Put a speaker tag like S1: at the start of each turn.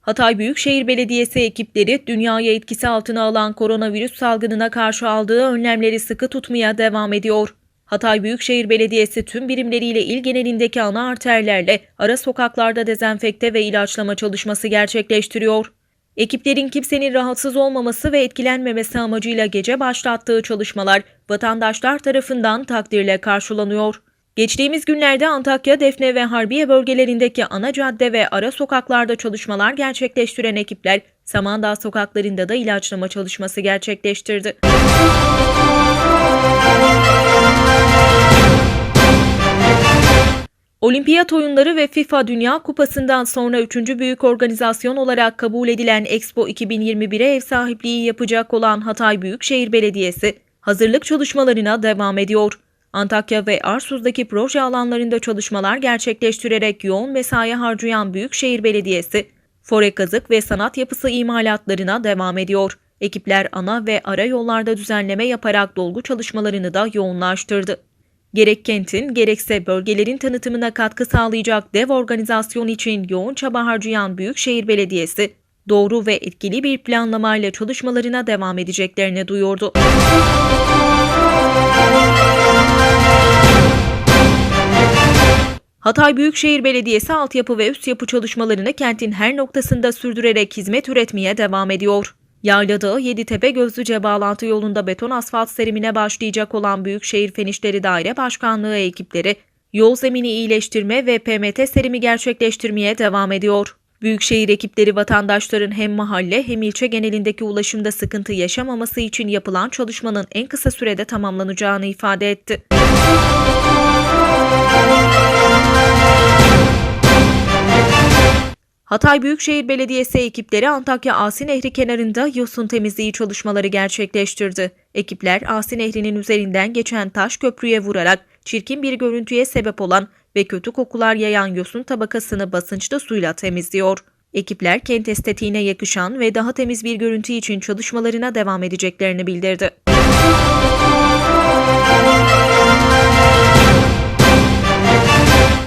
S1: Hatay Büyükşehir Belediyesi ekipleri dünyayı etkisi altına alan koronavirüs salgınına karşı aldığı önlemleri sıkı tutmaya devam ediyor. Hatay Büyükşehir Belediyesi tüm birimleriyle il genelindeki ana arterlerle ara sokaklarda dezenfekte ve ilaçlama çalışması gerçekleştiriyor. Ekiplerin kimsenin rahatsız olmaması ve etkilenmemesi amacıyla gece başlattığı çalışmalar vatandaşlar tarafından takdirle karşılanıyor. Geçtiğimiz günlerde Antakya, Defne ve Harbiye bölgelerindeki ana cadde ve ara sokaklarda çalışmalar gerçekleştiren ekipler Samandağ sokaklarında da ilaçlama çalışması gerçekleştirdi. Olimpiyat oyunları ve FIFA Dünya Kupası'ndan sonra üçüncü büyük organizasyon olarak kabul edilen Expo 2021'e ev sahipliği yapacak olan Hatay Büyükşehir Belediyesi hazırlık çalışmalarına devam ediyor. Antakya ve Arsuz'daki proje alanlarında çalışmalar gerçekleştirerek yoğun mesai harcayan Büyükşehir Belediyesi, fore kazık ve sanat yapısı imalatlarına devam ediyor. Ekipler ana ve ara yollarda düzenleme yaparak dolgu çalışmalarını da yoğunlaştırdı. Gerek kentin gerekse bölgelerin tanıtımına katkı sağlayacak dev organizasyon için yoğun çaba harcayan Büyükşehir Belediyesi, doğru ve etkili bir planlamayla çalışmalarına devam edeceklerini duyurdu. Hatay Büyükşehir Belediyesi altyapı ve üst yapı çalışmalarını kentin her noktasında sürdürerek hizmet üretmeye devam ediyor. Yaylada Yeditepe Gözlüce bağlantı yolunda beton asfalt serimine başlayacak olan Büyükşehir Fen İşleri Daire Başkanlığı ekipleri yol zemini iyileştirme ve PMT serimi gerçekleştirmeye devam ediyor. Büyükşehir ekipleri vatandaşların hem mahalle hem ilçe genelindeki ulaşımda sıkıntı yaşamaması için yapılan çalışmanın en kısa sürede tamamlanacağını ifade etti. Hatay Büyükşehir Belediyesi ekipleri Antakya Asi Nehri kenarında yosun temizliği çalışmaları gerçekleştirdi. Ekipler Asi Nehri'nin üzerinden geçen taş köprüye vurarak çirkin bir görüntüye sebep olan ve kötü kokular yayan yosun tabakasını basınçlı suyla temizliyor. Ekipler kent estetiğine yakışan ve daha temiz bir görüntü için çalışmalarına devam edeceklerini bildirdi.